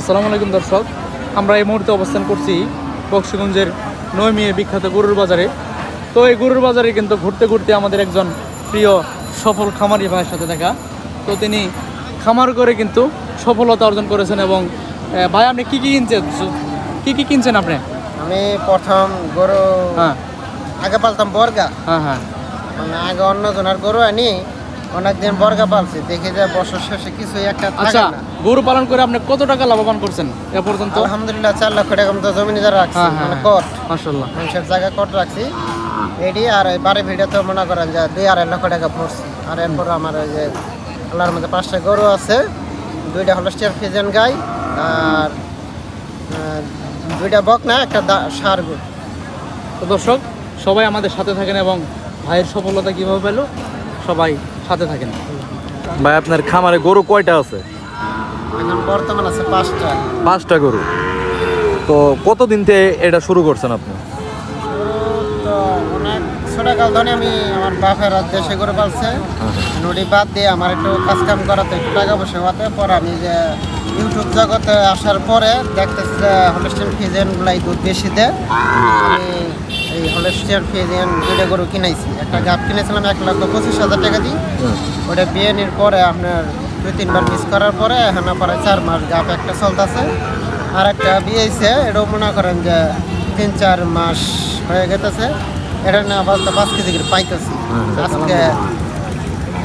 আসসালামু আলাইকুম দর্শক আমরা এই মুহূর্তে অবস্থান করছি বক্সিগঞ্জের নৈমিয়ে বিখ্যাত গরুর বাজারে। তো এই গরুর বাজারে কিন্তু ঘুরতে ঘুরতে আমাদের একজন প্রিয় সফল খামারি ভাইয়ের সাথে দেখা। তো তিনি খামার করে কিন্তু সফলতা অর্জন করেছেন এবং ভাই আপনি কী কী কিনছেন? কী কী কিনছেন আপনি? আমি প্রথম গরু হ্যাঁ। আগে পালতাম বর্গা। হ্যাঁ হ্যাঁ। মানে আগে অন্য জনের গরু আনি অনেকদিন বর্গা পালছি দেখি যে বছর শেষে কিছু একটা আচ্ছা গরু পালন করে আপনি কত টাকা লাভবান করছেন এ পর্যন্ত? আলহামদুলিল্লাহ চার লক্ষ টাকা মতো জমি নিজে রাখছি হ্যাঁ হ্যাঁ মানে কট। মাসাল্লাহ মানুষের জায়গায় কট রাখছি। এডি আর এই বাড়ি ভিড়ে তো মনে করেন যে দুই আড়াই লক্ষ টাকা পড়ছি। আর এরপর আমার ওই যে আল্লাহর মধ্যে পাঁচটা গরু আছে দুইটা হলস্টিয়ার ফিজেন গাই আর দুইটা বক না একটা ষাঁড় গরু। তো দর্শক সবাই আমাদের সাথে থাকেন এবং ভাইয়ের সফলতা কীভাবে পেল? সবাই সাথে থাকেন। ভাই আপনার খামারে গরু কয়টা আছে? এখন বর্তমান আছে পাঁচটা। পাঁচটা গরু। তো কতদিন থেকে এটা শুরু করছেন আপনি? ছোটকাল ধরে আমি আমার বাপের দেশে করে পালছে। নদী বাদ দিয়ে আমার একটু কাজ কাম করাতে একটু টাকা পয়সা হওয়াতে পরে আমি যে ইউটিউব জগতে আসার পরে দেখতেছি যে হলস্টিয়ান ফিজেনগুলাই দুধ বেশি দেয়। আমি এই হলস্টিয়ান ফিজেন দুইটা গরু কিনাইছি একটা গাপ কিনেছিলাম এক লক্ষ পঁচিশ হাজার টাকা দিয়ে। ওটা বিয়ে নির পরে আপনার দুই, তিনবার মিস করার পরে এখন পরে চার মাস গাপ একটা চলতেছে। আর একটা বিয়েছে এটাও মনে করেন যে তিন, চার মাস হয়ে গেতেছে। এটা না বলতে পাঁচ কেজি করে পাইতেছি। আজকে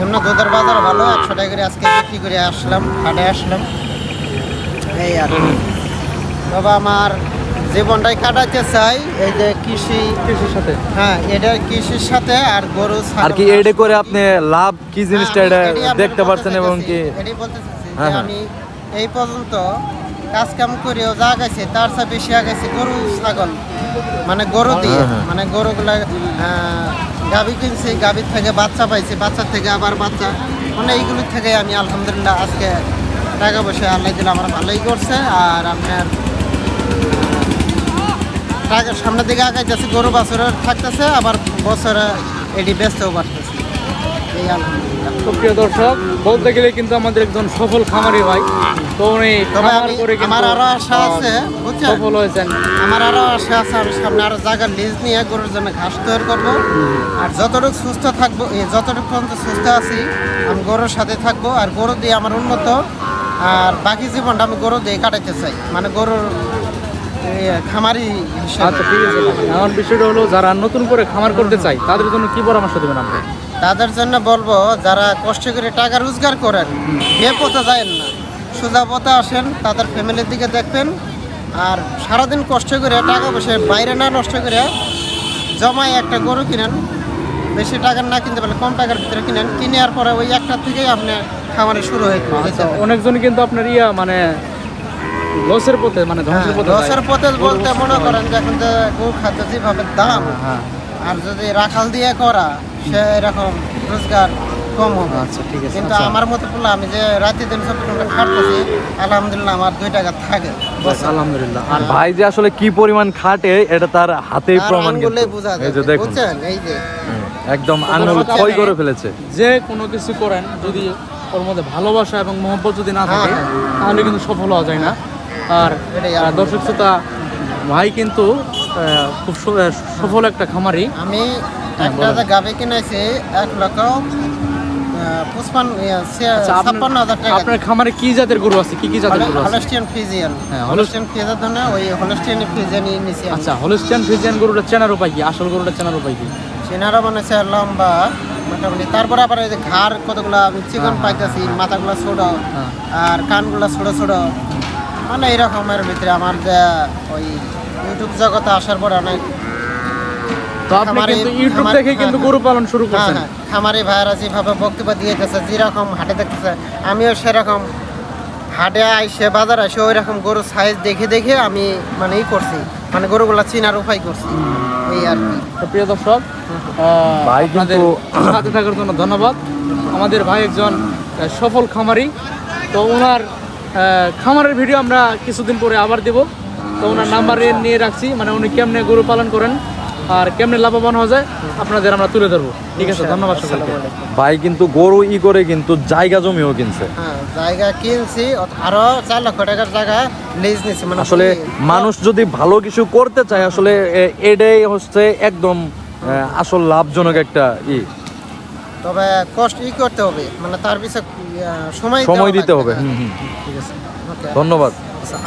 এমনি দুধের বাজার ভালো, একশো টাকা করে আজকে বিক্রি করে আসলাম, হাটে আসলাম। এই আর তবে আমার জীবনটাই কাটাতে চাই এই যে কৃষি কৃষির সাথে? হ্যাঁ এটা কৃষির সাথে আর গরু আর কি এটা করে আপনি লাভ কি জিনিসটা হ্যাঁ, এটা এটাই আপনাকে দেখতে পারছেন এবং কি? এটাই বলতে হ্যাঁ, হ্যাঁ। আমি এই পর্যন্ত কাজ কাম করেও যা গেছে তার চেয়ে বেশি আগেছে গরু ছাগল। মানে গরু দিয়ে। মানে গরুগুলা গাভি কিনছি গাভীর থেকে বাচ্চা পাইছি বাচ্চা থেকে আবার বাচ্চা। মানে এইগুলোর থেকে আমি আলহামদুলিল্লাহ আজকে টাকা পয়সা আল্লাহ দিলে আমার ভালোই করছে আর আপনার টাকা সামনের দিকে আগাইতেছে গরু বছরের থাকতেছে আবার বছরে এটি বেচতেও পারতেছে এই আলহামদুলিল্লাহ। তো দর্শক বলতে গেলে কিন্তু আমাদের একজন সফল খামারি ভাই তো উনি খামার করে আমার আরও আশা আছে বুঝছেন? সফল হয়েছেন। আমার আরও আশা আছে আমি সামনে আরও জায়গা লিজ নিয়ে গরুর জন্য ঘাস তৈরি করব। আর যতটুকু সুস্থ থাকব যতটুকু পর্যন্ত সুস্থ আছি আমি গরুর সাথে থাকব আর গরু দিয়ে আমার উন্নত আর বাকি জীবনটা আমি গরু দিয়ে কাটাইতে চাই। মানে গরুর খামারি আচ্ছা ঠিক আছে এখন বিষয়টা হলো যারা নতুন করে খামার করতে চায় তাদের জন্য কি পরামর্শ দেবেন আপনি? তাদের জন্য বলব যারা কষ্ট করে টাকা রোজগার করেন বে পথে যায় না। সোজা পথে আসেন তাদের ফ্যামিলির দিকে দেখবেন। আর সারাদিন কষ্ট করে টাকা পয়সা বাইরে না নষ্ট করে জমায় একটা গরু কিনেন। বেশি টাকার না কিনতে পারলে কম টাকার ভিতরে কিনেন। কিনে আর পরে ওই একটা থেকেই আপনার খামারে শুরু হয়ে অনেকজন অনেকজনই কিন্তু আপনার ইয়া মানে লসের পথে মানে ধ্বংসের পথে লসের পথে বলতে মনে করেন যে এখন যে গরু খাদ্য যেভাবে দাম হ্যাঁ। আর যদি রাখাল দিয়ে করা সে এরকম রোজগার কম হবে। আচ্ছা ঠিক আছে কিন্তু আচ্ছা। আমার মতো বললে আমি যে রাতে দিন সব ঘণ্টা খাটতেছি আলহামদুলিল্লাহ আমার দুই টাকা থাকে। আলহামদুলিল্লাহ। আর ভাই যে আসলে কি পরিমাণ খাটে এটা তার হাতেই প্রমাণ এই যে দেখুন। এই যে একদম আঙুল ক্ষয় করে ফেলেছে। যে কোনো কিছু করেন যদি ওর মধ্যে ভালোবাসা এবং মহব্বত যদি না থাকে হ্যাঁ, তাহলে কিন্তু সফল হওয়া যায় না। আর দর্শক শ্রোতা ভাই কিন্তু খুব সফল একটা খামারি। আমি হ্যাঁ, একটা। গাভি কিনেছি এক লক্ষ আচ্ছা, ছাপ্পান্ন হাজার টাকা। আপনার খামারে কি জাতের গরু আছে? কি কি জাতের গরু আছে? Holstein Friesian. হ্যাঁ, হলস্টিয়ান ওই হলস্টিয়ান ফিজিয়ান নিয়েছি আচ্ছা হলিস্টিয়ান ফ্রিজিয়ান গরুটা চেনার উপায় কি? আসল গরুটা চেনার উপায় কি? চেনারা মানে লম্বা মোটামুটি। তারপরে আবার ওই যে ঘাড় কতগুলা চিকন পাইতেছি মাথাগুলো ছোট হ্যাঁ। আর কানগুলো ছোট ছোট। মানে এরকমের ভিতরে আমার ওই ইউটিউব জগতে আসার পরে অনেক তো আপনি খামারে- কিন্তু ইউটিউব দেখে কিন্তু হ্যাঁ, গরু পালন শুরু হ্যাঁ করছেন। হ্যাঁ। খামারি ভাইয়েরা যেভাবে বক্তব্য দিয়েছে যেরকম হাটে দেখতেছে আমিও সেরকম হাটে আইসে বাজার আসে ওই রকম গরু সাইজ দেখে দেখে আমি মানে ই করছি মানে গরুগুলা চিনার উপায় করছি এই আর কি। তো প্রিয় দর্শক আপনাদের সাথে থাকার জন্য ধন্যবাদ। আমাদের ভাই একজন সফল খামারি তো ওনার খামারের ভিডিও আমরা কিছুদিন পরে আবার দেব। তো ওনার নাম্বার নিয়ে রাখছি মানে উনি কেমনে গরু পালন করেন আর কেমনে লাভবান হওয়া যায় আপনাদের আমরা তুলে ধরবো। ঠিক আছে ধন্যবাদ সকলকে। ভাই কিন্তু গরু ই করে কিন্তু জায়গা জমিও কিনছে। হ্যাঁ জায়গা কিনছি আরও চার লক্ষ টাকার জায়গা লিজ নিছি মানে আসলে মানুষ যদি ভালো কিছু করতে চায় আসলে এটাই হচ্ছে একদম আসল লাভজনক একটা ই। তবে কষ্ট ই করতে হবে মানে তার পিছনে সময় সময় দিতে হবে হুম হুম। ঠিক আছে ধন্যবাদ। আচ্ছা,